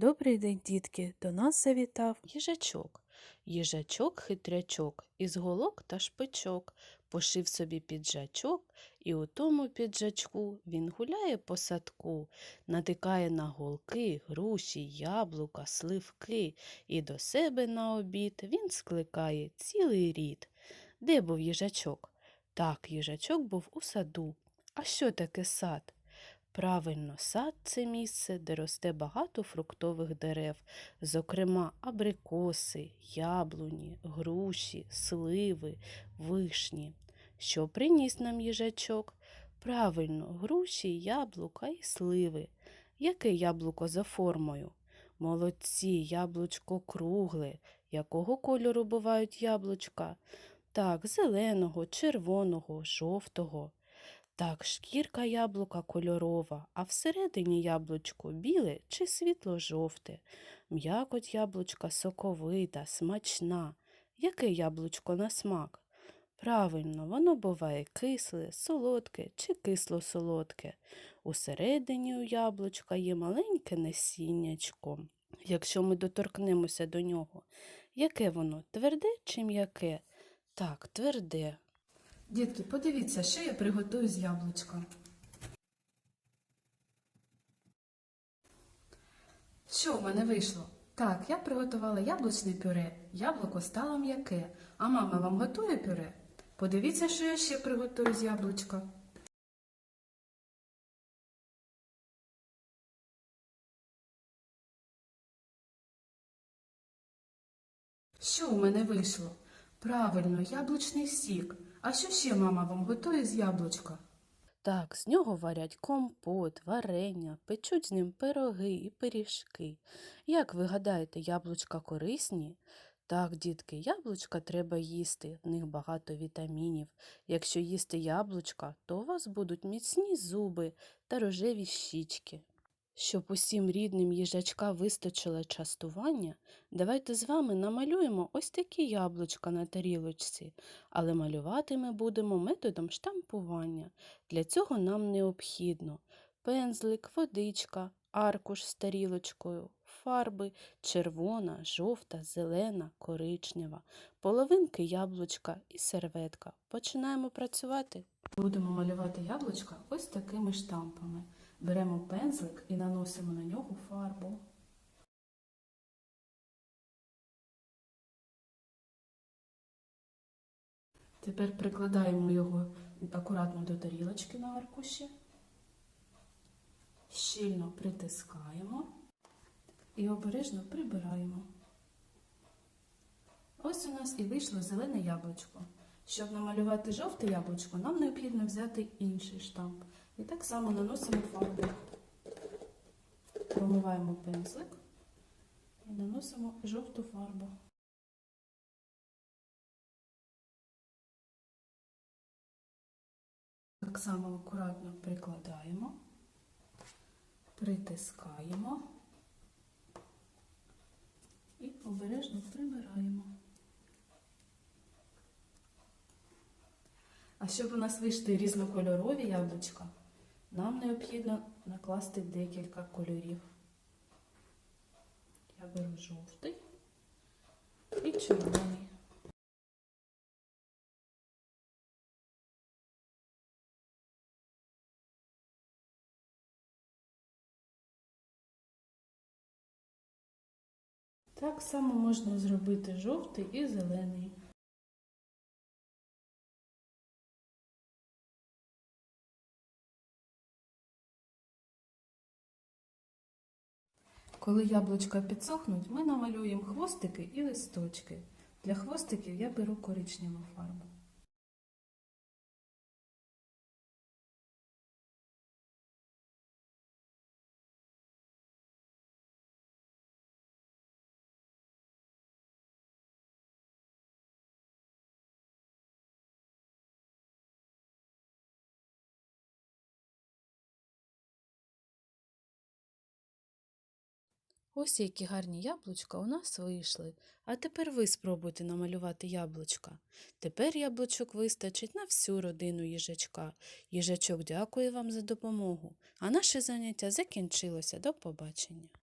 Добрий день, дітки! До нас завітав їжачок. Їжачок хитрячок, із голок та шпичок, пошив собі піджачок, і у тому піджачку він гуляє по садку, натикає на голки, груші, яблука, сливки, і до себе на обід він скликає цілий рід. Де був їжачок? Так, їжачок був у саду. А що таке сад? Правильно, сад це місце, де росте багато фруктових дерев, зокрема абрикоси, яблуні, груші, сливи, вишні. Що приніс нам їжачок? Правильно, груші, яблука і сливи. Яке яблуко за формою? Молодці, яблучко кругле. Якого кольору бувають яблучка? Так, зеленого, червоного, жовтого. Так, шкірка яблука кольорова, а всередині яблучко біле чи світло-жовте. М'якоть яблучка соковита, смачна. Яке яблучко на смак? Правильно, воно буває кисле, солодке чи кисло-солодке. Усередині у яблучка є маленьке насіннячко. Якщо ми доторкнемося до нього, яке воно тверде чи м'яке? Так, тверде. Дітки, подивіться, що я приготую з яблучка. Що в мене вийшло? Так, я приготувала яблучне пюре. Яблуко стало м'яке. А мама вам готує пюре? Подивіться, що я ще приготую з яблучка. Що у мене вийшло? Правильно, яблучний сік. А що ще мама вам готує з яблучка? Так, з нього варять компот, варення, печуть з ним пироги і пиріжки. Як ви гадаєте, яблучка корисні? Так, дітки, яблучка треба їсти, в них багато вітамінів. Якщо їсти яблучка, то у вас будуть міцні зуби та рожеві щічки. Щоб усім рідним їжачка вистачило частування, давайте з вами намалюємо ось такі яблучка на тарілочці, але малювати ми будемо методом штампування. Для цього нам необхідно пензлик, водичка, аркуш з тарілочкою, фарби червона, жовта, зелена, коричнева, половинки яблучка і серветка. Починаємо працювати. Будемо малювати яблучка ось такими штампами. Беремо пензлик і наносимо на нього фарбу. Тепер прикладаємо його акуратно до тарілочки на аркуші, щільно притискаємо і обережно прибираємо. Ось у нас і вийшло зелене яблучко. Щоб намалювати жовте яблучко, нам необхідно взяти інший штамп. І так само наносимо фарбу. Промиваємо пензлик і наносимо жовту фарбу. Так само акуратно прикладаємо, притискаємо і обережно прибираємо. А щоб у нас вийшли різнокольорові яблучка, нам необхідно накласти декілька кольорів. Я беру жовтий і червоний. Так само можна зробити жовтий і зелений. Коли яблучка підсохнуть, ми намалюємо хвостики і листочки. Для хвостиків я беру коричневу фарбу. Ось які гарні яблучка у нас вийшли. А тепер ви спробуйте намалювати яблучка. Тепер яблучок вистачить на всю родину їжачка. Їжачок дякує вам за допомогу. А наше заняття закінчилося. До побачення.